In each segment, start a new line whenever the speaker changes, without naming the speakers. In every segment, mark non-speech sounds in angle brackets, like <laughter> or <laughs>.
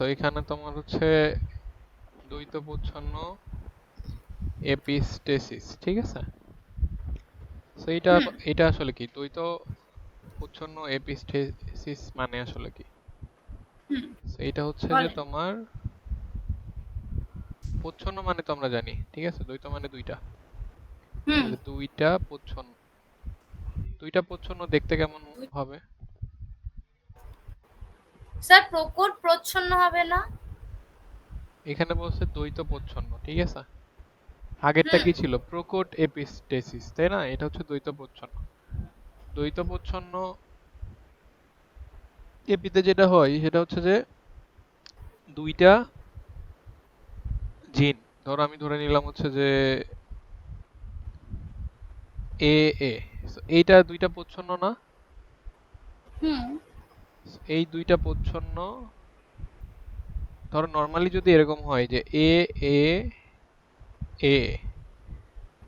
So এখানে তোমার হচ্ছে দ্বৈত প্রচ্ছন্ন এপিস্টেসিস ঠিক আছে? সো এটা এটা আসলে কি? দ্বৈত প্রচ্ছন্ন এপিস্টেসিস মানে আসলে কি? এটা হচ্ছে যে তোমার প্রচ্ছন্ন মানে তো আমরা জানি ঠিক আছে? দ্বৈত মানে দুইটা। দুইটা প্রচ্ছন্ন দুইটা প্রচ্ছন্ন দেখতে কেমন হবে?
স্যার প্রকট প্রচ্ছন্ন হবে না?
এখানে বলছে দ্বৈত প্রচ্ছন্ন ঠিক আছে? আগেরটা কি ছিল? প্রকট এপিস্টেসিস তাই না? এটা হচ্ছে দ্বৈত প্রচ্ছন্ন। দ্বৈত প্রচ্ছন্ন এপিতে যেটা হয় সেটা হচ্ছে যে দুইটা জিন ধরো আমি ধরে নিলাম হচ্ছে যে এ এ। এইটা দুইটা প্রচ্ছন্ন না?
হুম।
এই দুইটা প্রচ্ছন্ন। ধরো নর্মালি যদি এরকম হয় যে এ এ এ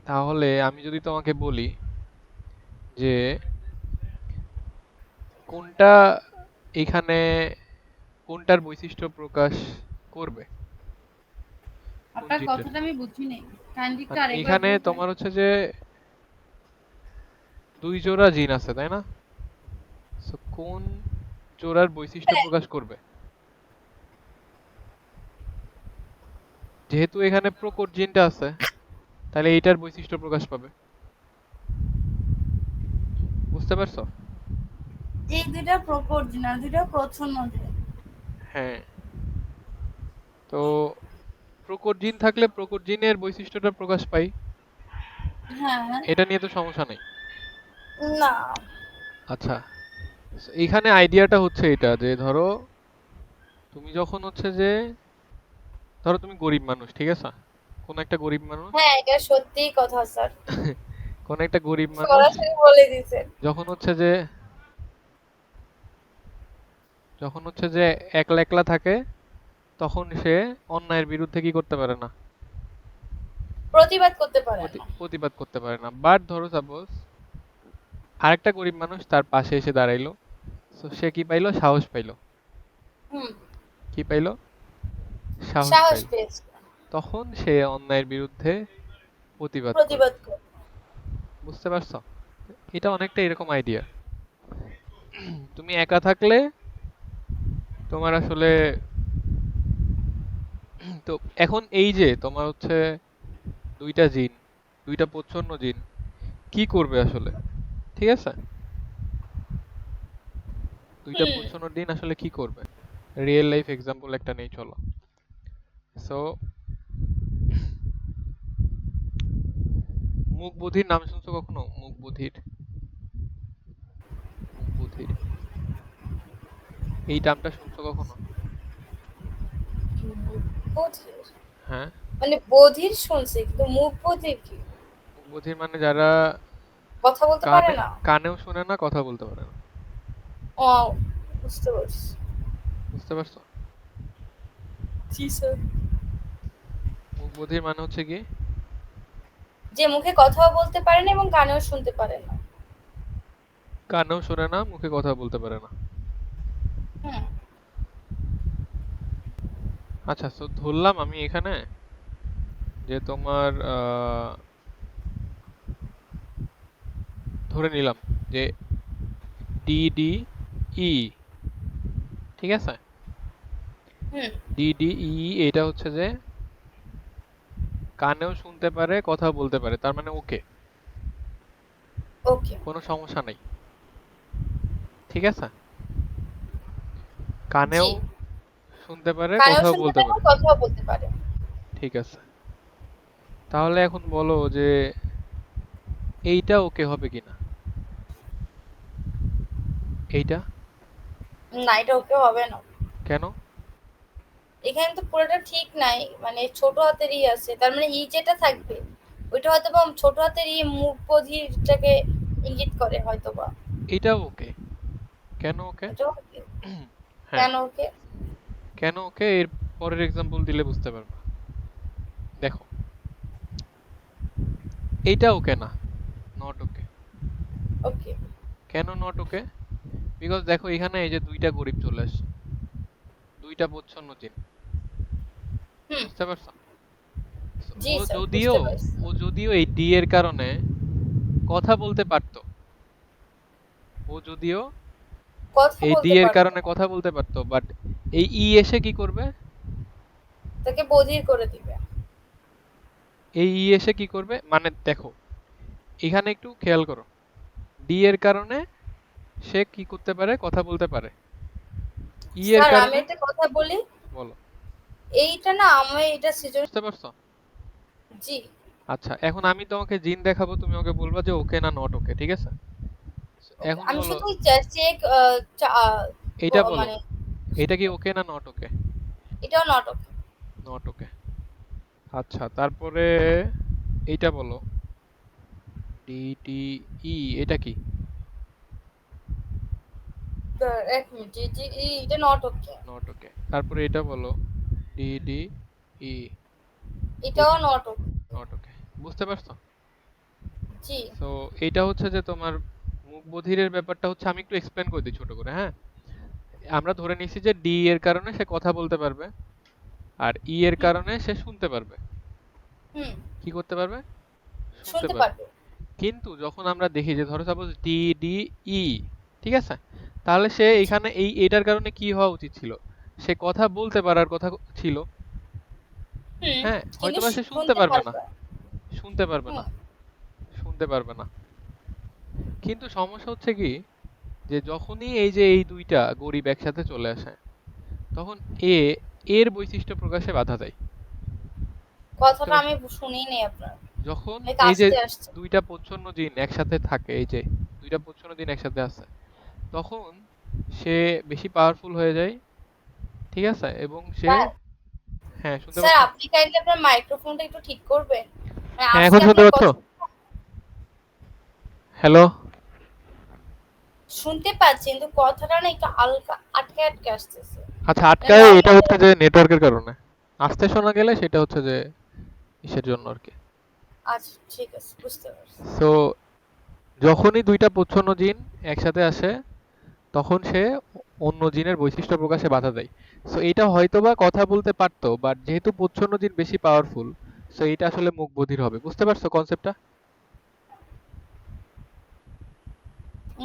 তাহলে আমি যদি তোমাকে বলি যে কোনটা এখানে কোনটার বৈশিষ্ট্য প্রকাশ করবে?
আপনার কথাটা আমি বুঝিনি কাইন্ডলি একটু
মানে
আরেকবার
এখানে তোমার হচ্ছে যে দুই জোড়া জিন আছে তাই না? So, কোন জোড়ার বৈশিষ্ট্য প্রকাশ করবে। যেহেতু এখানে প্রকট জিনটা আছে তাহলে এইটার বৈশিষ্ট্য প্রকাশ পাবে। বুঝতে পারছ?
এই দুইটা প্রকট জিন আর দুইটা প্রচ্ছন্ন জিন।
হ্যাঁ। তো প্রকট জিন থাকলে প্রকট জিনের বৈশিষ্ট্যটা প্রকাশ পাই।
হ্যাঁ।
এটা নিয়ে তো সমস্যা নেই।
না।
আচ্ছা। এইখানে আইডিয়াটা হচ্ছে এটা যে ধরো তুমি যখন হচ্ছে যে ধরো তুমি গরিব মানুষ ঠিক আছে? কোন একটা গরিব মানুষ
হ্যাঁ এটা সত্যিই কথা স্যার। <laughs>
কোন একটা গরিব মানুষ
সরাসরি বলে দিয়েছেন
যখন হচ্ছে যে যখন হচ্ছে যে একলা একলা থাকে তখন সে অন্যায়ের বিরুদ্ধে কি করতে পারে না?
প্রতিবাদ করতে পারে না।
প্রতিবাদ করতে পারে না। বাট ধরো সাপোজ আরেকটা গরিব মানুষ তার পাশে এসে দাঁড়াইলো। তো সে কি পাইলো? সাহস পাইলো।
হুম।
কি পাইলো? সাহস
সাহস
পাইলো।
পেয়েছে।
তখন সে অন্যায়ের বিরুদ্ধে প্রতিবাদ করে।
প্রতিবাদ করে।
বুঝতে পারছ? এটা অনেকটা এরকম আইডিয়া তুমি একা থাকলে তোমার আসলে তো এখন এই যে তোমার হচ্ছে দুইটা জিন দুইটা প্রচ্ছন্ন জিন কি করবে আসলে? ঠিক আছে? দুইটা। প্রচ্ছন্ন দিন আসলে কি করবে? রিয়েল লাইফ এক্সাম্পল একটা নেই চলো। সো মুখ বধির নাম শুনছো কখনো? মুখ বধির মুখ বধির এই টার্মটা শুনছো কখনো? হ্যাঁ।
মানে বধির শুনছি কিন্তু মুখ বধির কি?
বধির মানে যারা
কথা বলতে পারে না?
কানেও শোনে না কথা বলতে পারে না।
ও বুঝতে পারছি।
বুঝতে পারছ?
জি স্যার।
মানে হচ্ছে কি?
যে মুখে কথাও বলতে পারে না এবং কানেও শুনতে পারে না।
কানেও শোনে না মুখে কথা বলতে পারে না। আচ্ছা তো ধরলাম আমি এখানে যে তোমার ধরে নিলাম যে ডি ডি ই। ঠিক আছে?
হুম।
ডি ডি ই এটা হচ্ছে যে কানেও শুনতে পারে কথা বলতে পারে তার মানে ওকে।
ওকে।
কোনো সমস্যা নাই। ঠিক আছে? কানেও শুনতে পারে
কথা
বলতে
পারে। কথাও বলতে পারে।
ঠিক আছে। তাহলে এখন বলো যে এইটা ওকে হবে কিনা? এইটা?
না এটা ওকে হবে না।
কেন?
এখানে তো পুরোটা ঠিক নাই মানে ছোট হাতের ই আছে তার মানে ই যেটা থাকবে ওইটা হয়তো বা ছোট হাতের ই মুখ বধিরটাকে ইঙ্গিত করে হয়তো বা
এইটা ওকে। কেন ওকে?
এটা <clears throat>
হ্যাঁ।
কেন ওকে?
কেন ওকে? এর পরের এক্সাম্পল দিলে বুঝতে পারবা। দেখো। এইটা ওকে না নট ওকে।
ওকে।
কেন নট ওকে? বিকজ দেখো এখানে এই যে দুইটা গরিব চলে আসছে। দুইটা প্রচ্ছন্ন
হুম।
বুঝতে পারছ? ও যদিও ও যদিও এই ডি এর কারণে কথা বলতে পারতো। ও যদিও এই ডি এর কারণে কথা বলতে পারতো বাট এই ই এসে কি করবে?
তাকে বধির করে দিবে।
এই ই এসে কি করবে? মানে দেখো এখানে একটু খেয়াল করো। ডি এর কারণে সে কি করতে পারে কথা বলতে পারে। ই এর
স্যার আমি একটা কথা বলি।
বলো।
এইটা না আমি এটা সৃজন
বুঝতে পারছ?
জি।
আচ্ছা এখন আমি তোমাকে জিন দেখাবো তুমি আমাকে বলবা যে ওকে না নট ওকে ঠিক আছে? এখন
আমি শুধু চেক
বলো।
মানে
এটা কি ওকে না নট ওকে?
এটাও নাটক
নট ওকে। আচ্ছা তারপরে এইটা বলো। ডি টি ই এটা কি?
এক মিনিট জি জি ই- এটা নাটক
নট ওকে তারপরে এটা বলো। ডি ডি ই
এটাও নাটক
নট ওকে বুঝতে পারছ?
জি।
তো এইটা হচ্ছে যে তোমার মুখ বধিরের ব্যাপারটা হচ্ছে আমি একটু এক্সপ্লেন করে দিই ছোট করে হ্যাঁ? আমরা ধরে নিছি যে ডি এর কারণে সে কথা বলতে পারবে আর ই এর কারণে সে শুনতে পারবে।
হুম।
কি করতে পারবে?
শুনতে পারবে।
কিন্তু যখন আমরা দেখি যে ধরো সাপোজ ডি ডি ই ঠিক আছে? তাহলে সে এখানে এই এটার কারণে কি হওয়া উচিত ছিল? সে কথা বলতে পারার কথা ছিল। হ্যাঁ হয়তোবা সে শুনতে পারবে না। শুনতে পারবে না। শুনতে পারবে না। কিন্তু সমস্যা হচ্ছে কি যে যখনই এই যে এই দুইটা গরিব একসাথে চলে আসে তখন এ এর বৈশিষ্ট্য প্রকাশে বাধা দেয়।
কথাটা আমি শুনিই নি আপনার।
যখন এই যে দুইটা প্রচ্ছন্ন জিন একসাথে থাকে এই যে দুইটা প্রচ্ছন্ন জিন একসাথে আছে তখন সে বেশি পাওয়ারফুল হয়ে যায়। ঠিক আছে? এবং সে হ্যাঁ শুনতে
স্যার আপনি কাইন্ডলি আপনার মাইক্রোফোনটা একটু ঠিক করবেন। মানে
হ্যাঁ এখন শুনতে পাচ্ছ? হ্যালো
শুনতে পাচ্ছি কিন্তু কথাটা না একটু হালকা আটকে আটকে আসতেছে।
আচ্ছা আটকায় এটা হচ্ছে যে নেটওয়ার্কের কারণে। আসতে শোনা গেলে সেটা হচ্ছে যে ইসের জন্য আর কি।
আচ্ছা ঠিক আছে বুঝতে পারছি।
সো যখনই দুইটা প্রচ্ছন্ন জিন একসাথে আসে তখন সে অন্য জিনের বৈশিষ্ট্য প্রকাশে বাধা দেয়। সো এটা হয়তোবা কথা বলতে পারতো বাট যেহেতু প্রচ্ছন্ন জিন বেশি পাওয়ারফুল সো এটা আসলে মুখ বধির হবে। বুঝতে পারছ কনসেপ্টটা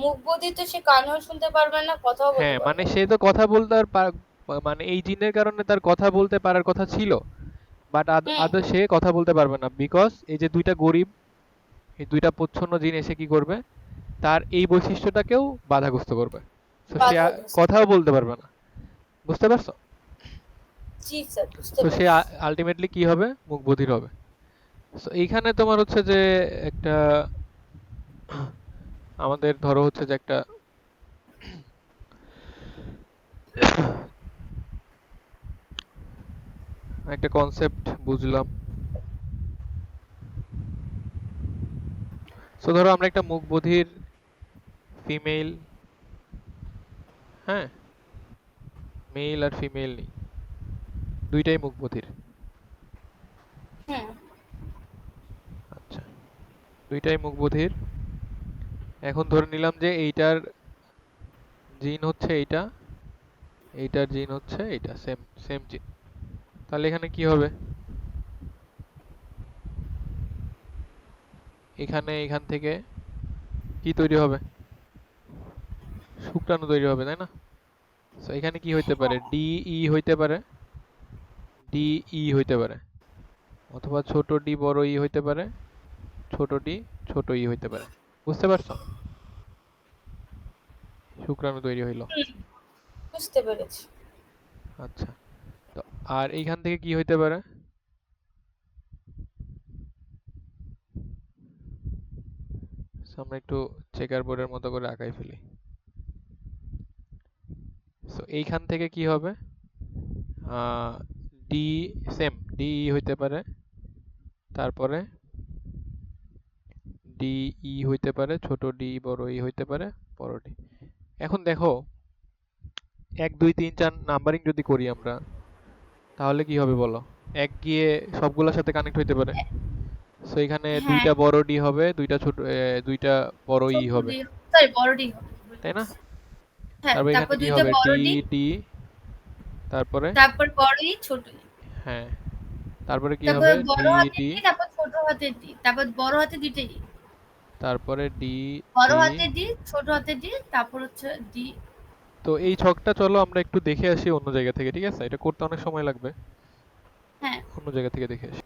মুখ বধির তো সে কানেও শুনতে পারবে না কথাও বলতে
হ্যাঁ মানে সে তো কথা বলতে আর মানে এই জিনের কারণে তার কথা বলতে পারার কথা ছিল বাট। আদৌ সে কথা বলতে পারবে না বিকজ এই যে দুইটা গরিব এই দুইটা প্রচ্ছন্ন জিন এসে কি করবে? তার এই বৈশিষ্ট্যটাকেও বাধাগ্রস্ত করবে। তো সে কথাও বলতে পারবে না। বুঝতে পারছ?
জি স্যার বুঝতে
তো সে আলটিমেটলি কি হবে? মুখ বধির হবে। তো এইখানে তোমার হচ্ছে যে একটা আমাদের ধরো হচ্ছে যে একটা একটা কনসেপ্ট বুঝলাম। সো ধরো আমরা একটা মুখ বধির ফিমেল হ্যাঁ। মেল আর ফিমেল নেই। দুইটাই মুখ বধির আচ্ছা দুইটাই মুখ বধির এখন ধরে নিলাম যে এইটার জিন হচ্ছে এইটা এইটার জিন হচ্ছে এইটা সেম সেম জিন তাহলে এখানে কি হবে? এখানে এখান থেকে কি তৈরি হবে? শুক্রাণু তৈরি হবে তাই না? তো এখানে কি হইতে পারে? ডি ই হইতে পারে। ডি ই হইতে পারে। অথবা ছোট ডি বড় ই হইতে পারে। ছোট ডি ছোট ই হইতে পারে। বুঝতে পারছ? শুক্রাণু তৈরি হইল।
বুঝতে পেরেছি।
আচ্ছা। তো আর এইখান থেকে কি হইতে পারে? আমরা একটু চেকার বোর্ডের মতো করে আঁকাই ফেলি। সো এইখান থেকে কি হবে? ডি সেম ডি হইতে পারে। তারপরে ডি ই হইতে পারে ছোট ডি বড় ই হইতে পারে বড় ডি এখন দেখো এক দুই তিন চার নাম্বারিং যদি করি আমরা তাহলে কি হবে বলো? এক গিয়ে সবগুলোর সাথে কানেক্ট হইতে পারে। সো এখানে
হ্যাঁ।
দুইটা বড় ডি হবে দুইটা ছোট দুইটা বড় ই হবে।
সরি বড় ডি হবে।
তাই না? তারপর
তারপর
এখানে কি হবে? ডি
ডি
তারপরে?
তারপর বড় ই ছোট
হ্যাঁ। তারপরে কি হবে?
বড়
ডি ডি
তারপর ছোট হাতের ডি তারপর বড় হাতে দুইটাই
তারপরে ডি
বড়
ডি
হাতের ডি ছোট হাতের ডি তারপর হচ্ছে ডি
তো এই ছকটা চলো আমরা একটু দেখে আসি অন্য জায়গা থেকে ঠিক আছে? এটা করতে অনেক সময় লাগবে।
হ্যাঁ।
অন্য জায়গা থেকে দেখে আসি।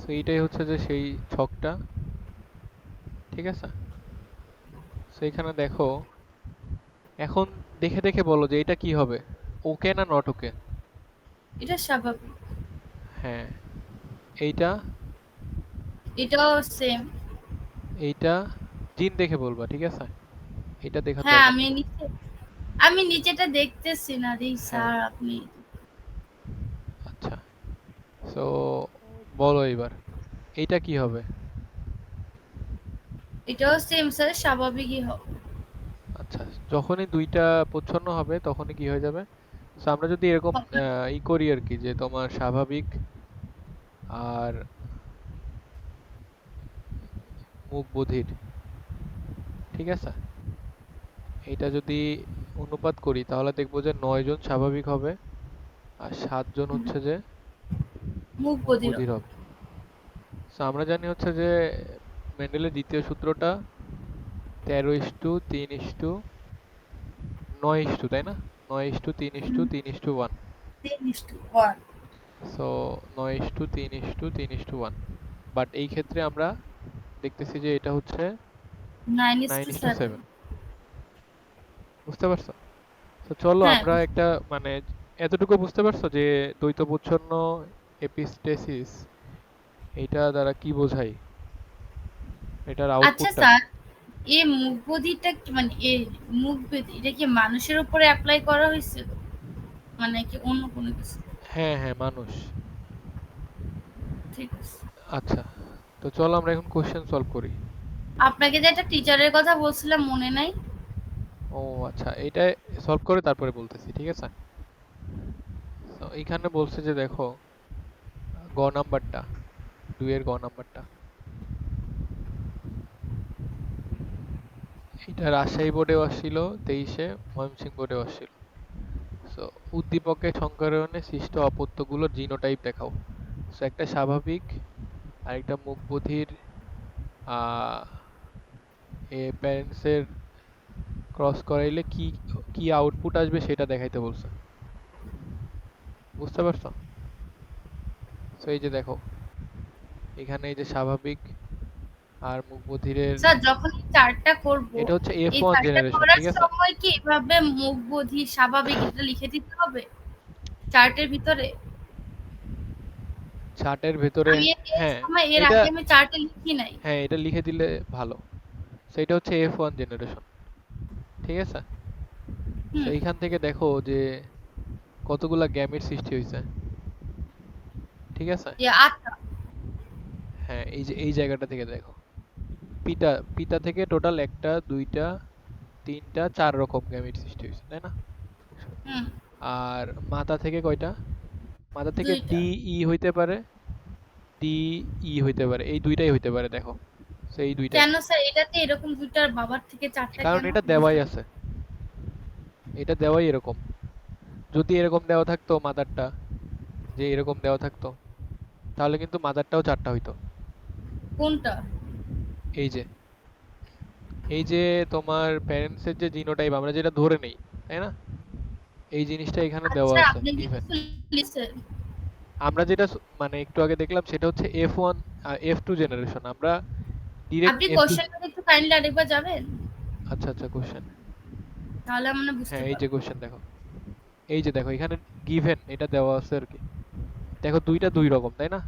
তো এইটাই হচ্ছে যে সেই ছকটা। ঠিক আছে? সেইখানে দেখো এখন দেখে দেখে বলো যে এটা কি হবে ওকে না নট ওকে?
এটা স্বাভাবিক।
হ্যাঁ এইটা?
এটাও সেম
এইটা? জিন দেখে বলবা ঠিক আছে? এটা দেখা
হ্যাঁ আমি নিচে আমি নিচেটা দেখতেছি না রে
হ্যাঁ।
স্যার আপনি।
আচ্ছা সো বলো এবার এইটা কি হবে?
এটাও সেম স্যার স্বাভাবিকই হবে।
আচ্ছা যখনই দুইটা প্রচ্ছন্ন হবে তখনই কি হয়ে যাবে? সো আমরা যদি এরকম ই করি আর কি যে তোমার স্বাভাবিক আর মুখ বধির ঠিক আছে? এটা যদি অনুপাত করি তাহলে দেখব যে নয় জন স্বাভাবিক হবে আর সাতজন হচ্ছে যে
মুখ বধির
হবে। আমরা জানি হচ্ছে যে মেন্ডেলের দ্বিতীয় সূত্রটা তেরো ইস্টু তিন ইস্টু নয় ইস্টু তাই না? নয় ইস্টু তিন ইস্টু তিন ইস্টু ওয়ান সো নয় ইস্টু তিন ইস্টু তিন ইস্টু ওয়ান বাট এই ক্ষেত্রে আমরা দেখতেছি যে এটা হচ্ছে
নাইন
ইস্টু
সেভেন
বুঝতে পারছ? তো চলো
হ্যাঁ,
আমরা একটা মানে এতটুকু বুঝতে পারছ যে দ্বৈত প্রচ্ছন্ন এপিস্টেসিস এটা দ্বারা কি বোঝায়? এটার
আচ্ছা
আউটপুটটা
স্যার এই মুখ বধিরটা কি মানে এ মুখ বধির এটা কি মানুষের উপরে অ্যাপ্লাই করা হয়েছিল মানে কি অন্য কোনো কিছু?
হ্যাঁ হ্যাঁ মানুষ।
ঠিক আছে।
আচ্ছা তো চলো আমরা এখন কোশ্চেন সলভ করি।
আপনাকে যে একটা টিচারের কথা বলছিলাম মনে নাই?
ও আচ্ছা এটা সলভ করে তারপরে বলতেছি ঠিক আছে? তো এইখানে বলছে যে দেখো গ নাম্বারটা দুইয়ের গ নাম্বারটা। এটা রাজশাহী বোর্ডেও আসছিল, তেইশে ময়মনসিংহ বোর্ডেও আসছিল। সো উদ্দীপকের সংকরণে সৃষ্ট অপত্যগুলোর জিনোটাইপ দেখাও। সো একটা স্বাভাবিক আর একটা মুখ বধির এ প্যারেন্টসের ক্রস করাইলে কি কি আউটপুট আসবে সেটা দেখাইতে বলছে। বুঝতে পারছ? তো এই যে দেখো, এখানে এই যে স্বাভাবিক আর মুখ বধিরের
স্যার যখন চারটা করব
এটা হচ্ছে এফ ওয়ান জেনারেশন ঠিক আছে?
সময় কি এভাবে মুখ বধির স্বাভাবিক এটা লিখে দিতে হবে? চার্টের ভিতরে?
চার্টের ভেতরে হ্যাঁ
এর আগে আমি চার্টে লিখি নাই।
হ্যাঁ এটা লিখে দিলে ভালো। সেটা হচ্ছে এফ ওয়ান জেনারেশন ঠিক আছে? তো এইখান থেকে দেখো যে কতগুলা গ্যামেট সৃষ্টি হয়েছে ঠিক আছে?
আটটা
হ্যাঁ এই যে এই জায়গাটা থেকে দেখো। পিতা পিতা থেকে টোটাল একটা দুইটা তিনটা চার রকম গ্যামেট সৃষ্টি হয়েছে তাই না? আর মাতা থেকে কয়টা? মাতা থেকে। ডি ই হইতে পারে ডি ই হইতে পারে এই দুইটাই হইতে পারে দেখো। সেই দুইটা
কেন স্যার এটাতে এরকম দুইটার বাবার থেকে চারটা
কারণ এটা দেওয়াই আছে। এটা দেওয়াই এরকম। যদি এরকম দেওয়া থাকতো মাদারটা যে এরকম দেওয়া থাকতো তাহলে কিন্তু মাদারটাও চারটা হইতো।
কোনটা?
এই যে এই যে তোমার প্যারেন্টসের যে জিনোটাইপ আমরা যেটা ধরে নেই তাই না? এই জিনিসটা এখানে দেওয়া
আচ্ছা
আছে
কিছু লিখছেন।
আমরা যেটা মানে একটু আগে দেখলাম সেটা হচ্ছে F one F two generation আমরা ডিরেক্ট
আপনি কোশ্চেনটা একটু কাইন্ডলি আরেকবার যাবেন?
আচ্ছা আচ্ছা কোশ্চেন
তাহলে আমরা বুঝতে
হ্যাঁ এই যে কোশ্চেন দেখো। এই যে দেখো এখানে গিভেন এটা দেওয়া আছে আর কি। দেখো দুইটা দুই রকম তাই না?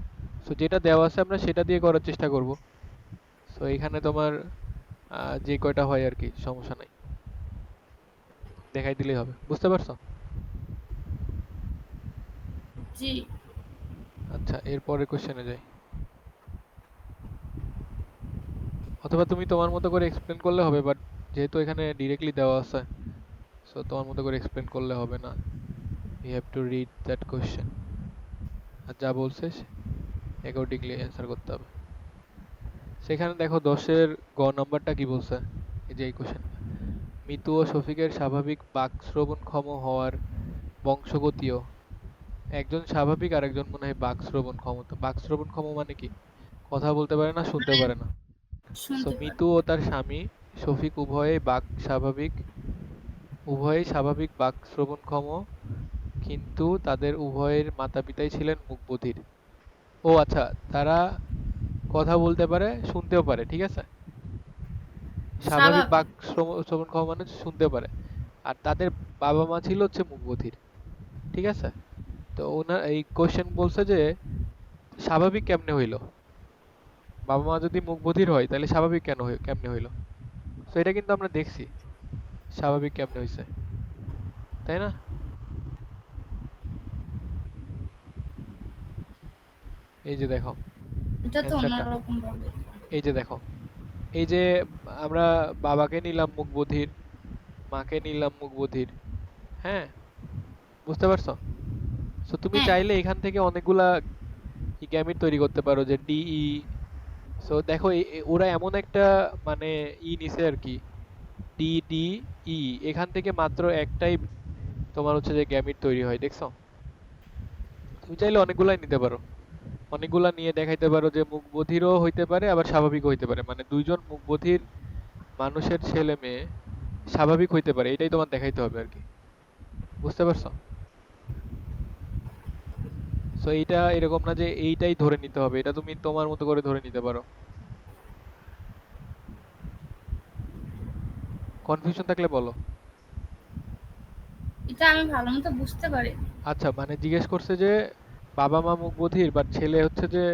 সো যেটা দেওয়া আছে আমরা সেটা দিয়ে করার চেষ্টা করব। সো এখানে তোমার যে কয়টা হয় আর কি সমস্যা নাই। দেখাই দিলেই হবে। বুঝতে পারছ?
জি।
আচ্ছা এরপরের কোশ্চেনে যাই। অথবা তুমি তোমার মতো করে এক্সপ্লেন করলে হবে বাট যেহেতু এখানে ডিরেক্টলি দেওয়া আছে সো তোমার মতো করে এক্সপ্লেন করলে হবে না। You have to read that question আর যা বলছে অ্যাকর্ডিংলি অ্যান্সার করতে হবে। সেখানে দেখো দশের গ নাম্বারটা কি বলছে? এই যে এই কোশ্চেন মিতু ও শফিকের স্বাভাবিক বাক শ্রবণক্ষম হওয়ার বংশগতীয় একজন স্বাভাবিক আর একজন মনে হয় বাক শ্রবণ ক্ষমতা বাক শ্রবণ ক্ষম মানে কি? কথা বলতে পারে না শুনতে পারে না। সো মিতু ও তার স্বামী শফিক উভয়েই বাক স্বাভাবিক উভয়েই স্বাভাবিক বাক শ্রবণক্ষম কিন্তু তাদের উভয়ের মাতা পিতাই ছিলেন মুকবধির ও আচ্ছা তারা কথা বলতে পারে শুনতেও পারে ঠিক আছে? স্বাভাবিক। বাক শ্রব- শ্রবণক্ষম মানে শুনতে পারে। আর তাদের বাবা মা ছিল হচ্ছে মুকবধির ঠিক আছে? তো ওনার এই কোশ্চেন বলছে যে স্বাভাবিক কেমনে হইল? বাবা মা যদি মুকবধির হয় তাহলে স্বাভাবিক কেন কেমনে হইল? তো এটা কিন্তু আমরা দেখছি স্বাভাবিক কেমনে হইছে তাই না? এই যে দেখো
এটা তো অন্যরকম ভাবে
এই যে দেখো এই যে আমরা বাবাকে নিলাম মুখ বধির মাকে নিলাম মুখ বধির হ্যাঁ? বুঝতে পারছ? তো তুমি
হ্যাঁ।
চাইলে এখান থেকে অনেকগুলা গ্যামিট তৈরি করতে পারো যে ডিই সো দেখো এ- এ- ওরা এমন একটা মানে ই নিছে আর কি ডি ডি ই এখান থেকে মাত্র একটাই তোমার হচ্ছে যে গ্যামিট তৈরি হয় দেখছ? তুমি চাইলে অনেকগুলাই নিতে পারো। অনেকগুলা নিয়ে দেখাইতে পারো যে মুখ বধিরও হইতে পারে আবার স্বাভাবিকও হইতে পারে। মানে দুইজন মুখ বধির মানুষের ছেলে মেয়ে স্বাভাবিক হইতে পারে এটাই তোমার দেখাইতে হবে আর কি। বুঝতে পারছ? সো এইটা এরকম না যে এইটাই ধরে নিতে হবে এটা তুমি তোমার মতো করে ধরে নিতে পারো। কনফিউশন থাকলে বলো।
এটা আমি ভালো মতো বুঝতে পারি
আচ্ছা মানে জিজ্ঞেস করছে যে বাবা মা মুখ বধির বাট ছেলে হচ্ছে যে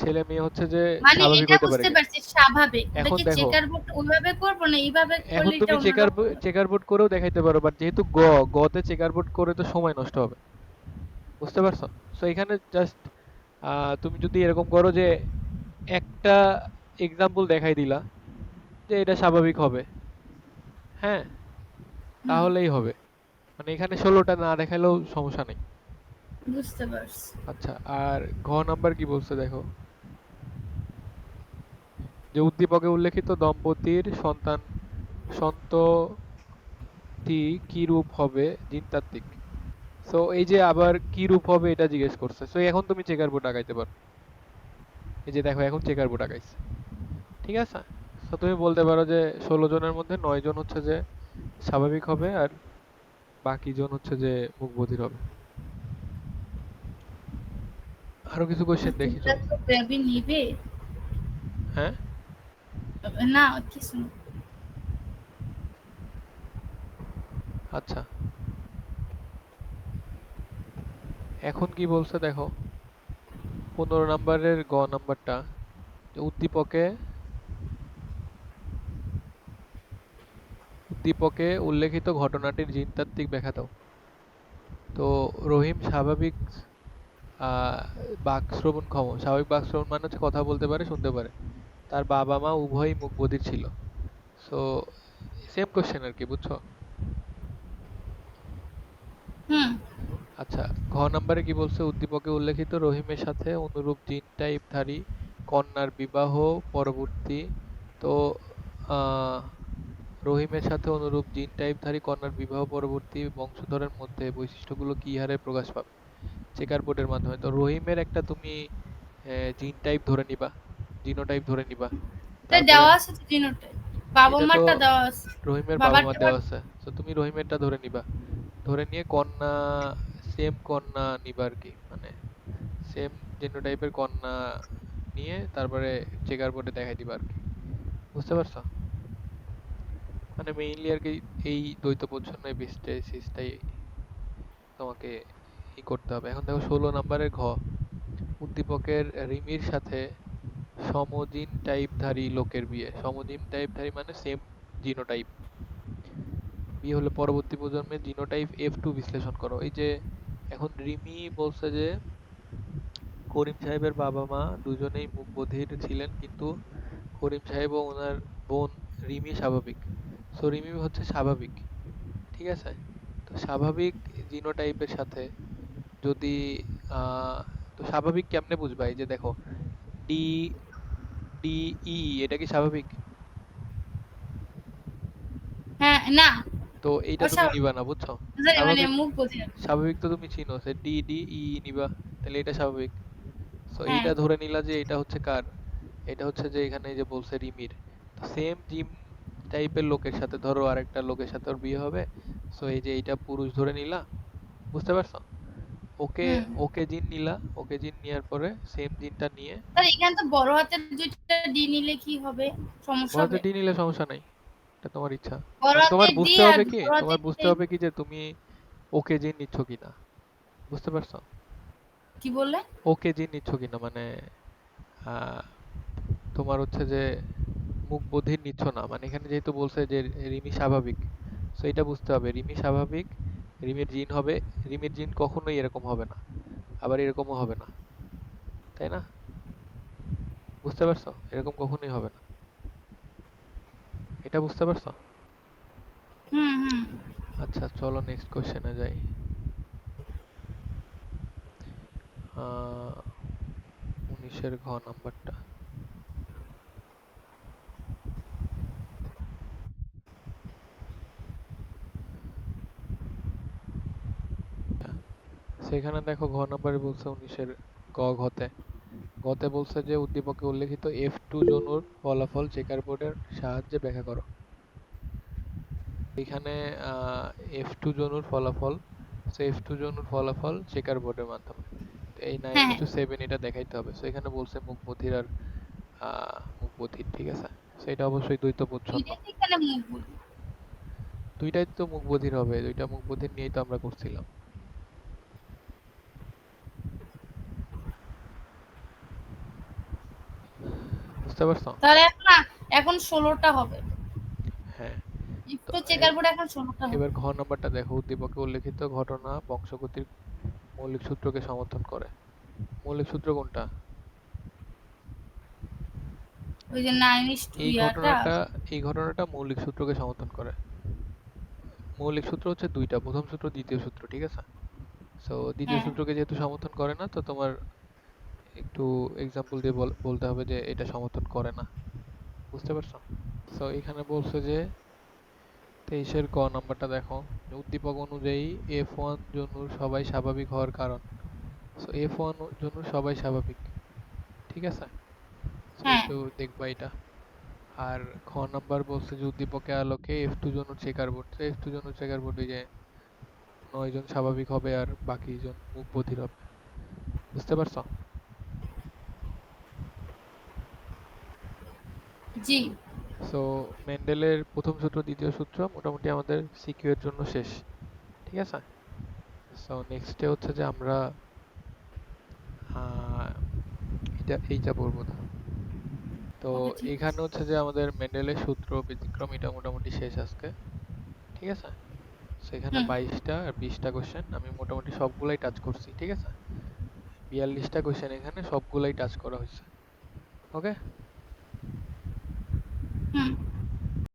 ছেলে মেয়ে হচ্ছে যে
মানে
স্বাভাবিক
এটা
পারে
বুঝতে পারছি স্বাভাবিক।
এখন দেখো।
চেকার বোর্ড ওইভাবে করব না এইভাবে
এখন তুমি চেকার। চেকার বোর্ড করেও দেখাইতে পারো বাট যেহেতু গ গতে চেকার বোর্ড করে তো সময় নষ্ট হবে। বুঝতে পারছ? সো এখানে জাস্ট তুমি যদি এরকম করো যে একটা এক্সাম্পল দেখাই দিলা যে এটা স্বাভাবিক হবে। হ্যাঁ? তাহলেই হবে। মানে এখানে ষোলোটা না দেখালেও সমস্যা নেই।
বুঝতে পারছি।
আচ্ছা আর ঘ নাম্বার কি বলছে দেখো? যে উদ্দীপকে উল্লেখিত দম্পতির সন্তান কি রূপ হবে? জিনতাত্ত্বিক। সো এই যে আবার কি রূপ হবে এটা জিজ্ঞেস করছে। সো এখন তুমি চেকার বোর্ড আগাইতে পারো। এই যে দেখো, এখন চেকার বোর্ড আগাইছে। ঠিক আছে? তো তুমি বলতে পারো যে ষোলো জনের মধ্যে নয় জন হচ্ছে যে স্বাভাবিক হবে আর বাকি জন হচ্ছে যে মুখবধির হবে। আরও কিছু কোশ্চেন দেখি
তো গ্র্যাবি নিবে?
হ্যাঁ?
না কিছু।
আচ্ছা। এখন কি বলছে দেখো? পনেরো নাম্বারের গ নাম্বারটা উদ্দীপকে উদ্দীপকে উল্লেখিত ঘটনাটির জিনতাত্ত্বিক ব্যাখ্যা দাও। তো রহিম স্বাভাবিক আহ, বাক শ্রবণ ক্ষম স্বাভাবিক বাক শ্রবণ মানে হচ্ছে কথা বলতে পারে শুনতে পারে। তার বাবা মা উভয়ই মুখ বধির ছিল। সো সেম কোশ্চেন আর কি বুঝছ? আচ্ছা ঘ নম্বরে কি বলছে? উদ্দীপকে উল্লেখিত রহিমের সাথে অনুরূপ জিন টাইপধারী কন্যার বিবাহ পরবর্তী। তো আহ, রহিমের সাথে অনুরূপ জিন টাইপধারী কন্যার বিবাহ পরবর্তী বংশধরের মধ্যে বৈশিষ্ট্যগুলো কি হারে প্রকাশ পাবে? চেকার বোর্ডের মাধ্যমে। তো রহিমের একটা তুমি জিন টাইপ ধরে নিবা জিনোটাইপ ধরে নিবা।
এটা দেওয়া আছে তো জিনোটে বাবা মারটা দেওয়া আছে।
রহিমের বাবা মা দেওয়া আছে। তো তুমি রহিমেরটা ধরে নিবা। ধরে নিয়ে কন্যা সেম কন্যা নিবা আর কি। মানে সেম জিনোটাইপের কন্যা নিয়ে তারপরে চেকার বোর্ডে দেখাই দিবা আর কি। বুঝতে পারছ? মানে মেইনলি আর কি এই দ্বৈত প্রচ্ছন্ন বেসিসটাই তোমাকে ই করতে হবে? এখন দেখো ষোলো নম্বরের ঘ। উদ্দীপকের রিমির সাথে সমজিন টাইপধারী লোকের বিয়ে। সমজিন টাইপধারী মানে সেম জিনোটাইপ বিয়ে হলে পরবর্তী প্রজন্মের জিনোটাইপ এফ টু বিশ্লেষণ করো। এই যে এখন রিমি বলছে যে, করিম সাহেবের বাবা মা দুজনেই বধির ছিলেন কিন্তু করিম সাহেব ও ওনার বোন রিমি স্বাভাবিক। সো রিমি হচ্ছে স্বাভাবিক। ঠিক আছে? তো স্বাভাবিক জিনোটাইপের সাথে যদি আহ, তো স্বাভাবিক কেমনে বুঝবা? এই যে দেখো ডি ডি ই এটা কি স্বাভাবিক?
হ্যাঁ না।
তো এইটা তুমি নিবা না বুঝছ?
মানে
স্বাভাবিক।
মুখ বোঝে
স্বাভাবিক তো তুমি চিনো সে ডি ডি ই নিবা তাহলে এটা স্বাভাবিক। সো
হ্যাঁ।
এইটা ধরে নিলা যে এটা হচ্ছে কার? এটা হচ্ছে যে এখানে যে বলছে রিমির। সেম জিম টাইপের লোকের সাথে ধরো আরেকটা লোকের সাথে ওর বিয়ে হবে। সো এই যে এইটা পুরুষ ধরে নিলা বুঝতে পারছ? ওকে ওকে জিন নিলা ওকে জিন নেওয়ার পরে সেম জিনটা নিয়ে।
তাহলে এখানে তো বড় হাতের দুইটা ডি নিলে কি হবে? সমস্যা হবে?
বড় ডি নিলে সমস্যা নাই এটা তোমার ইচ্ছা। মানে তোমার বুঝতে হবে কি? তোমার বুঝতে হবে কি যে তুমি ওকে জিন নিচ্ছ কিনা? বুঝতে পারছ?
কি বললে?
ওকে জিন নিচ্ছ কিনা? মানে আহ, তোমার হচ্ছে যে মুখ বধির নিচ্ছ না। মানে এখানে যেহেতু বলছে যে রিমি স্বাভাবিক তো এটা বুঝতে হবে। রিমি স্বাভাবিক রিমির জিন হবে রিমির জিন কখনোই এরকম হবে না। আবার এরকমও হবে না। তাই না? বুঝতে পারছ? এরকম কখনোই হবে না। এটা বুঝতে পারছ? আচ্ছা চলো নেক্সট কোশ্চেনে যাই। আহ, উনিশের ঘ নাম্বারটা সেখানে দেখো ঘ নাম্বারে বলছে উনিশের গ ঘতে। গতে বলছে যে উদ্দীপকে উল্লেখিত এফ টু জনুর ফলাফল চেকার বোর্ডের সাহায্যে ব্যাখ্যা করো। এখানে এফ টু জনুর ফলাফল এফ টু জনুর ফলাফল চেকার বোর্ডের মাধ্যমে। এই নাইন। টু সেভেন এটা দেখাইতে হবে। তো এখানে বলছে মুখ বধির আর আহ, মুখ বধির ঠিক আছে? সেটা অবশ্যই দ্বৈত প্রচ্ছন্ন দুইটাই তো মুখ বধির হবে। দুইটা মুখ বধির নিয়েই তো আমরা করছিলাম। বুঝতে পারছ?
তাহলে এখন এখন ষোলোটা হবে।
হ্যাঁ।
একটু চেকার বোর্ড এখন ষোলোটা
এবার ঘ নাম্বারটা দেখো উদ্দীপকে উল্লেখিত ঘটনা বংশগতির মৌলিক সূত্রকে সমর্থন করে। মৌলিক সূত্র কোনটা?
ওই যে নাইন ইস টু
এই
ইয়াটা।
ঘটনাটা এই ঘটনাটা মৌলিক সূত্রকে সমর্থন করে। মৌলিক সূত্র হচ্ছে দুইটা প্রথম সূত্র দ্বিতীয় সূত্র ঠিক আছে? সো দ্বিতীয়
হ্যাঁ।
সূত্রকে যেহেতু সমর্থন করে না তো তোমার একটু এক্সাম্পল দিয়ে বলতে হবে যে এটা সমর্থন করে না। বুঝতে পারছ? সো এখানে বলছে যে তেইশের ক নাম্বারটা দেখো উদ্দীপক অনুযায়ী এফ ওয়ান জনুর সবাই স্বাভাবিক হওয়ার কারণ। সো এফ ওয়ান জনুর সবাই স্বাভাবিক ঠিক আছে?
হ্যাঁ।
একটু দেখবা এটা। আর খ নাম্বার বলছে যে উদ্দীপকের আলোকে এফ টু জনুর চেকার বোর্ড এফ টু জনুর চেকার বোর্ডে যে নয় জন স্বাভাবিক হবে আর বাকি জন মুখ বধির হবে। বুঝতে পারছ?
জি।
সো মেন্ডেলের প্রথম সূত্র দ্বিতীয় সূত্র মোটামুটি আমাদের সিকিউ এর জন্য শেষ। ঠিক আছে? সো নেক্সটে হচ্ছে যে আমরা এটা এইটা পড়ব তো এখানে হচ্ছে যে আমাদের মেন্ডেলের সূত্র ব্যতিক্রম এটা মোটামুটি শেষ আজকে। ঠিক আছে? সেখানে বাইশটা আর বিশটা কোশ্চেন আমি মোটামুটি সবগুলাই টাচ করছি ঠিক আছে? বিয়াল্লিশটা কোশ্চেন এখানে সবগুলাই টাচ করা হয়েছে। ওকে
হুম